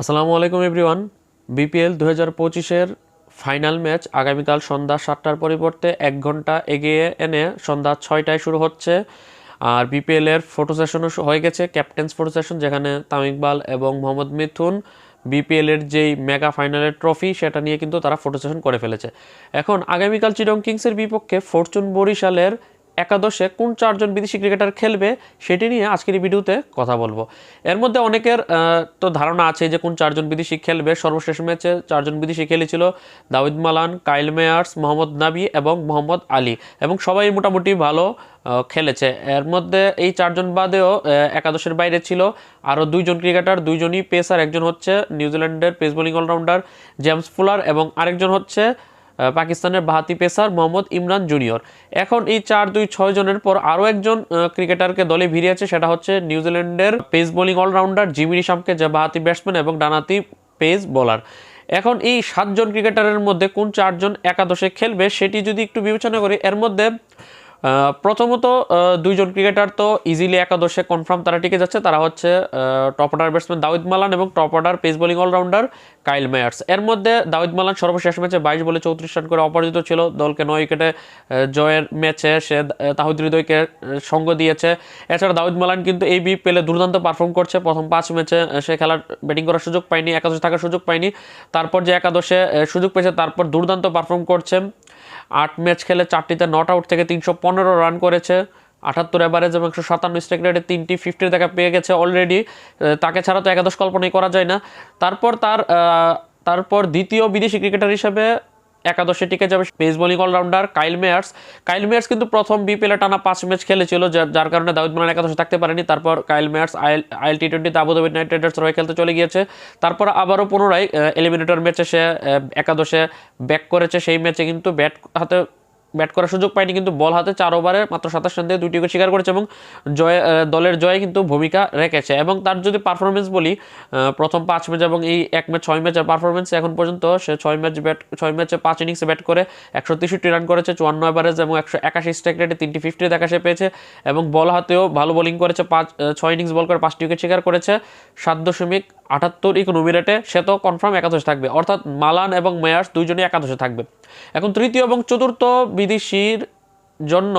আসসালামু আলাইকুম, everyone. BPL দু হাজার পঁচিশের ফাইনাল ম্যাচ আগামীকাল সন্ধ্যা সাতটার পরিবর্তে এক ঘণ্টা এগিয়ে এনে সন্ধ্যা ছয়টায় শুরু হচ্ছে। আর বিপিএল এর ফটো সেশনও হয়ে গেছে ক্যাপ্টেন্স ফটো সেশন যেখানে তামিম ইকবাল এবং মোহাম্মদ মিথুন বিপিএল এর যেই মেগা ফাইনালের ট্রফি সেটা নিয়ে কিন্তু তারা ফটো সেশন করে ফেলেছে। এখন আগামীকাল চিরং কিংসের বিপক্ষে ফরচুন বরিশালের একাদশে কোন চারজন বিদেশি ক্রিকেটার খেলবে সেটি নিয়ে আজকের এই ভিডিওতে কথা বলব। এর মধ্যে অনেকের তো ধারণা আছে যে কোন চারজন বিদেশি খেলবে। সর্বশেষ ম্যাচে চারজন বিদেশি খেলেছিল Dawid Malan, Kyle Mayers, Mohammad Nabi এবং মোহাম্মদ আলী এবং সবাই মোটামুটি ভালো খেলেছে। এর মধ্যে এই চারজন বাদেও একাদশের বাইরে ছিল আরও দুইজন ক্রিকেটার, দুইজনই পেসার। একজন হচ্ছে নিউজিল্যান্ডের pace bowling allrounder James Fuller এবং আরেকজন হচ্ছে পাকিস্তানের বাহাতি পেসার মোহাম্মদ ইমরান জুনিয়র। এখন এই চার দুই ছয় জনের পর আরও একজন ক্রিকেটারকে দলে ভিড়িয়েছে সেটা হচ্ছে নিউজিল্যান্ডের পেস বোলিং অলরাউন্ডার জিমি নিশামকে যা বাহাতি ব্যাটসম্যান এবং ডানাতি পেস বোলার। এখন এই সাতজন ক্রিকেটারের মধ্যে কোন চারজন একাদশে খেলবে, সেটি যদি একটু বিবেচনা করি, এর মধ্যে প্রথমত দুইজন ক্রিকেটার তো ইজিলি একাদশে কনফার্ম তারা টিকে যাচ্ছে। তারা হচ্ছে top order batsman Dawid Malan এবং top order pace bowling allrounder Kyle Mayers. এর মধ্যে দাউদ মালান সর্বশেষ ম্যাচে বাইশ বলে চৌত্রিশ রান করে অপরাজিত ছিল। দলকে নয় উইকেটে জয়ের ম্যাচে সে তাহিদ হৃদয়কে সঙ্গ দিয়েছে। এছাড়া দাউদ মালান কিন্তু এই বি পেলে দুর্দান্ত পারফর্ম করছে। প্রথম পাঁচ ম্যাচে সে খেলার ব্যাটিং করার সুযোগ পায়নি, একাদশে থাকার সুযোগ পায়নি। তারপর যে একাদশে সুযোগ পেয়েছে, তারপর দুর্দান্ত পারফর্ম করছে। আট ম্যাচ খেলে চারটিতে নট আউট থেকে তিনশো পনেরো রান করেছে। আটাত্তর অ্যাভারেজ এবং একশো সাতান্ন স্ট্রাইক রেটে তিনটি ফিফটির দেখা পেয়ে গেছে অলরেডি তাকে ছাড়া তো একাদশ কল্পনাই করা যায় না। তারপর তার তারপর দ্বিতীয় বিদেশি ক্রিকেটার হিসেবে একাদশে টিকে যাবে pace bowling allrounder Kyle Mayers Kyle Mayers কিন্তু প্রথম বিপিএলে টানা পাঁচ ম্যাচ খেলেছিল, যার কারণে দাউদ মালান একাদশে থাকতে পারেনি। তারপর Kyle Mayers IL IL T টোয়েন্টিতে আবুধাবি নাইট রাইডার্স হয়ে খেলতে চলে গিয়েছে। তারপর আবারও পুনরায় এলিমিনেটর ম্যাচে সে একাদশে ব্যাক করেছে। সেই ম্যাচে কিন্তু ব্যাট হাতে ব্যাট করার সুযোগ পায়নি, কিন্তু বল হাতে চার ওভারে মাত্র সাতাশ রান দিয়ে দুইটি উইকেট শিকার করেছে এবং জয় দলের জয়ে কিন্তু ভূমিকা রেখেছে। এবং তার যদি পারফরমেন্স বলি প্রথম পাঁচ ম্যাচ এবং এই এক ম্যাচ, ছয় ম্যাচের পারফরমেন্স এখন পর্যন্ত সে ছয় ম্যাচ ব্যাট, ছয় ম্যাচে পাঁচ ইনিংসে ব্যাট করে একশো তেষট্টি রান করেছে, চুয়ান্ন এভারেজ এবং একশো একাশি স্ট্রাইক রেটে তিনটি ফিফটি দেখা সে পেয়েছে। এবং বল হাতেও ভালো বোলিং করেছে, পাঁচ ছয় ইনিংস বল করে পাঁচটি উইকেট শিকার করেছে। সাত দশমিক আটাত্তর ইকোনমি রেটে সে তো কনফার্ম একাদশে থাকবে। অর্থাৎ মালান এবং মেয়ার্স দুইজনই একাদশে থাকবে। এখন তৃতীয় এবং চতুর্থ বিদেশির জন্য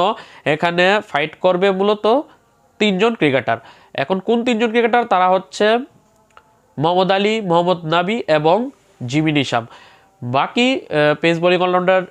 এখানে ফাইট করবে মূলত তিনজন ক্রিকেটার এখন কোন তিনজন ক্রিকেটার তারা হচ্ছে মোহাম্মদ আলী, মোহাম্মদ নাবি এবং জিমি নিশাম। বাকি pace bowling allrounder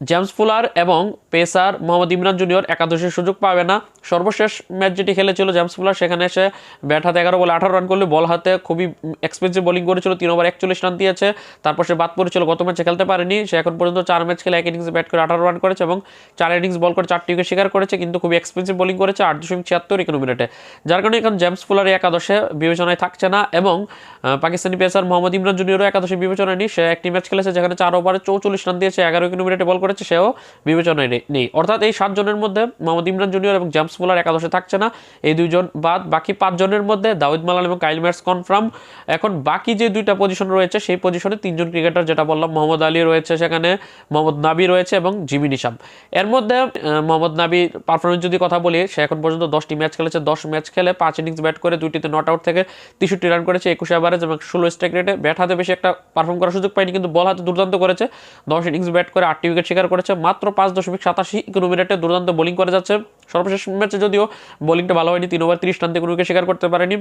James Fuller এবং পেসার মোহাম্মদ ইমরান জুনিয়র একাদশের সুযোগ পাবে না। সর্বশেষ ম্যাচ যেটি খেলেছিল জেমস ফুলার, সেখানে এসে ব্যাট হাতে এগারো বলে আঠারো রান করলে, বল হাতে খুবই এক্সপেন্সিভ বোলিং করেছিল, তিন ওভার একচল্লিশ রান দিয়েছে। তারপর সে বাদ পড়েছিল, গত ম্যাচে খেলতে পারেনি। সে এখন পর্যন্ত চার ম্যাচ খেলে এক ইনিংসে ব্যাট করে আঠারো রান করেছে এবং চার ইনিংস বল করে চারটি উইকেট শিকার করেছে, কিন্তু খুবই এক্সপেন্সিভ বোলিং করেছে, আট দশমিক ছিয়াত্তর ইকোনমি রেটে যার কারণে এখন জেমস ফুলার একাদশে বিবেচনায় থাকছে না এবং পাকিস্তানি পেসার মোহাম্মদ ইমরান জুনিয়রও একাদশে বিবেচনায় নেই। সে একটি ম্যাচ খেলেছে, যেখানে চার ওভারে চৌচল্লিশ রান দিয়েছে, এগারো ইকোনমি রেটে বল করেছে, সেও বিবেচনায় নেই- অর্থাৎ এই সাতজনের মধ্যে মোহাম্মদ ইমরান জুনিয়র এবং জেমস ফুলার একাদশে থাকছে না। এই দুইজন বাদ। বাকি পাঁচজনের মধ্যে দাউদ মালান এবং কাইল ম্যাটস কনফার্ম। এখন বাকি যে দুইটা পজিশন রয়েছে, সেই পজিশনে তিনজন ক্রিকেটার যেটা বললাম, মোহাম্মদ আলী রয়েছে সেখানে, মোহাম্মদ নাবি রয়েছে এবং জিমি নিশাম। এর মধ্যে মোহাম্মদ নাবির পারফরমেন্স যদি কথা বলি, সে এখন পর্যন্ত দশটি ম্যাচ খেলেছে। দশ ম্যাচ খেলে পাঁচ ইনিংস ব্যাট করে দুইটিতে নট আউট থেকে তেষট্টি রান করেছে একুশে অ্যাভারেজ এবং ষোলো স্ট্রাইক রেটে ব্যাট হাতে বেশি একটা পারফর্ম করার সুযোগ পায়নি, কিন্তু বল হাতে দুর্দান্ত করেছে। দশ ইনিংস ব্যাট করে আটটি উইকেট শিকার করেছে, মাত্র পাঁচ দশমিক সাতাশি ইকোনমি রেটে দুর্দান্ত বোলিং করে যাচ্ছে। সর্বশেষ ম্যাচে যদিও বোলিংটা ভালো হয়নি, তিন ওভার তিরিশ রান উইকেট শিকার করতে পারেনি।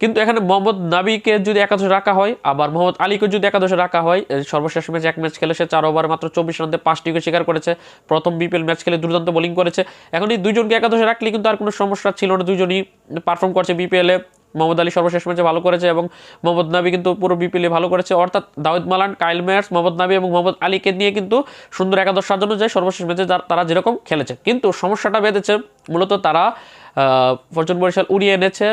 কিন্তু এখানে মোহাম্মদ নাবিকে যদি একাদশে রাখা হয়, আবার মোহাম্মদ আলীকে যদি একাদশে রাখা হয় সর্বশেষ ম্যাচ এক ম্যাচ খেলে সে চার ওভার মাত্র চব্বিশ রানতে পাঁচটি উইকেট শিকার করেছে। প্রথম বিপিএল ম্যাচ খেলে দুর্দান্ত বোলিং করেছে। এখন এই দুইজনকে একাদশে রাখলে কিন্তু আর কোনো সমস্যা ছিল না, দুজনই পারফর্ম করছে বিপিএলে। মোহাম্মদ আলী সর্বশেষ ম্যাচে ভালো করেছে এবং মোহাম্মদ নাবি কিন্তু পুরো বিপিএলে ভালো করেছে। অর্থাৎ Dawid Malan, Kyle Mayers, Mohammad Nabi এবং মোহাম্মদ আলীকে নিয়ে কিন্তু সুন্দর একাদশ সাজানো যায় সর্বশেষ ম্যাচে তারা যেরকম খেলেছে। কিন্তু সমস্যাটা বেঁধেছে মূলত তারা ফরচুন বরিশাল উড়িয়ে এনেছে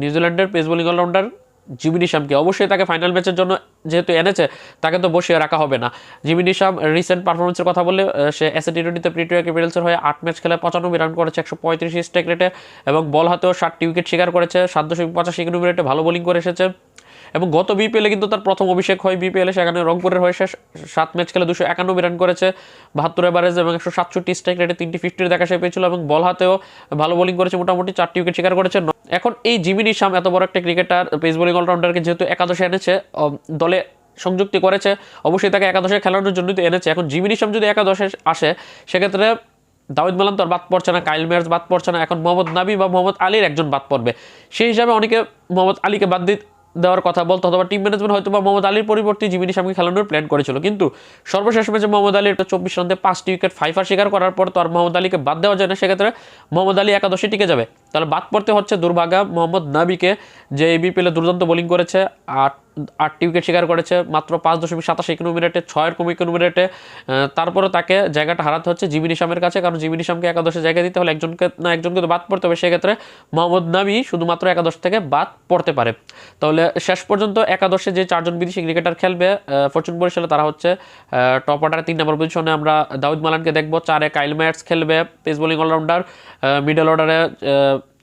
নিউজিল্যান্ডের পেস বোলিং অলরাউন্ডার জিমি নিশামকে অবশ্যই তাকে ফাইনাল ম্যাচের জন্য যেহেতু এনেছে, তাকে তো বসিয়ে রাখা হবে না। জিমি নিশাম রিসেন্ট পারফরমেন্সের কথা বললে সে এসএ টি টোয়েন্টিতে প্রিটোরিয়া ক্যাপিটালসের হয়ে আট ম্যাচ খেলে পঁচানব্বই রান করেছে, একশো পঁয়ত্রিশ স্ট্রাইক রেটে এবং বল হাতেও ষাটটি উইকেট শিকার করেছে সাত দশমিক পঁচাশি ইকোনমি রেটে ভালো বোলিং করে এসেছে। এবং গত বিপিএলে কিন্তু তার প্রথম অভিষেক হয়। বিপিএলে সেখানে রংপুরের হয়ে সে সাত ম্যাচ খেলে দুশো একানব্বই রান করেছে। বাহাত্তর এভারেজ এবং একশো সাতষট্টি স্ট্রাইক রেটে তিনটি ফিফটির দেখা সে পেয়েছিল, এবং বল হাতেও ভালো বোলিং করেছে, মোটামুটি চারটি উইকেট শিকার করেছে এখন এই জিমি নিশাম, এত বড় একটা ক্রিকেটার পেস বোলিং অলরাউন্ডারকে যেহেতু একাদশে এনেছে দলে সংযুক্তি করেছে, অবশ্যই তাকে একাদশে খেলানোর জন্যই তো এনেছে। এখন জিমি নিশাম যদি একাদশে আসে, সেক্ষেত্রে দাউদ মালান তো আর বাদ পড়ছে না, কাইল মেয়ার্স বাদ পড়ছে না, এখন মোহাম্মদ নাবি বা মোহাম্মদ আলীর একজন বাদ পড়বে। সেই হিসাবে অনেকে মোহাম্মদ আলীকে বাদ দিয়ে দেওয়ার কথা বলতো, অথবা টিম ম্যানেজমেন্ট হয়তো বা মোহাম্মদ আলীর পরিবর্তে জিমি নিশামকে খেলানোর প্ল্যান করেছিল। কিন্তু সর্বশেষ ম্যাচে মোহাম্মদ আলী একটা চব্বিশ রানে পাঁচটি উইকেট ফাইফার শিকার করার পর তো আর মোহাম্মদ আলীকে বাদ দেওয়া যায় না, সেক্ষেত্রে মোহাম্মদ আলী একাদশে টিকে যাবে। তাহলে বাদ পড়তে হচ্ছে দুর্ভাগা মোহাম্মদ নাবিকে, যে এই বিপিএলে দুর্দান্ত বোলিং করেছে, আট, আটটি উইকেট শিকার করেছে, মাত্র পাঁচ দশমিক সাতাশ ইকোনমি রেটে ছয়ের কম ইকোনমি রেটে তারপরে তাকে জায়গাটা হারাতে হচ্ছে জিমি নিশামের কাছে, কারণ জিমি নিশামকে একাদশে জায়গা দিতে হলে একজনকে, না, একজনকে তো বাদ পড়তে হবে, সেক্ষেত্রে মোহাম্মদ নাবি শুধুমাত্র একাদশ থেকে বাদ পড়তে পারে। তাহলে শেষ পর্যন্ত একাদশে যে চারজন বিদেশি ক্রিকেটার খেলবে ফরচুন বরিশালে তারা হচ্ছে টপ অর্ডারে তিন নম্বর পজিশনে আমরা দাউদ মালানকে দেখব, চারে কাইল ম্যাটস খেলবে পেস বোলিং অলরাউন্ডার মিডল অর্ডারে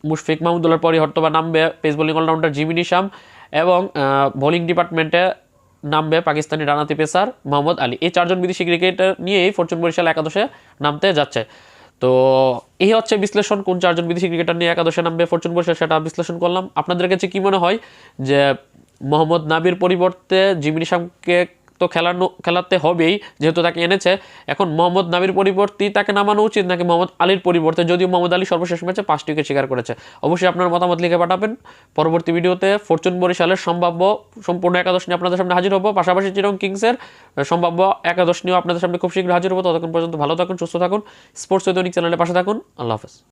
মুশফিক মাহমুদুল্লার পরই হয়তো নামবে pace bowling allrounder Jimmy Neesham এবং বোলিং ডিপার্টমেন্টে নামবে পাকিস্তানি রানাতি পেসার মোহাম্মদ আলী। এই চারজন বিদেশি ক্রিকেটার নিয়েই ফরচুন বরিশাল একাদশে নামতে যাচ্ছে। তো, এই হচ্ছে বিশ্লেষণ, কোন চারজন বিদেশি ক্রিকেটার নিয়ে একাদশে নামবে ফরচুন বরিশাল সেটা বিশ্লেষণ করলাম। আপনাদের কাছে কি মনে হয় যে মোহাম্মদ নাবির পরিবর্তে জিমিনি শামকে তো খেলানো, খেলাতে হবেই, যেহেতু তাকে এনেছে। এখন মোহাম্মদ নাবির পরিবর্তে তাকে নামানো উচিত নাকি মোহাম্মদ আলীর পরিবর্তে? যদিও মোহাম্মদ আলী সর্বশেষ ম্যাচে পাঁচটি উইকেট শিকার করেছে। অবশ্যই আপনার মতামত লিখে পাঠাবেন। পরবর্তী ভিডিওতে ফরচুন বরিশালের সম্ভাব্য সম্পূর্ণ একাদশ নিয়ে আপনাদের সামনে হাজির হব। পাশাপাশি চিরং কিংসের সম্ভাব্য একাদশ নিয়েও আপনাদের সামনে খুব শীঘ্র হাজির হব। ততক্ষণ পর্যন্ত ভালো থাকুন, সুস্থ থাকুন। স্পোর্টস দৈনিক চ্যানেলের পাশে থাকুন। আল্লাহ হাফেজ।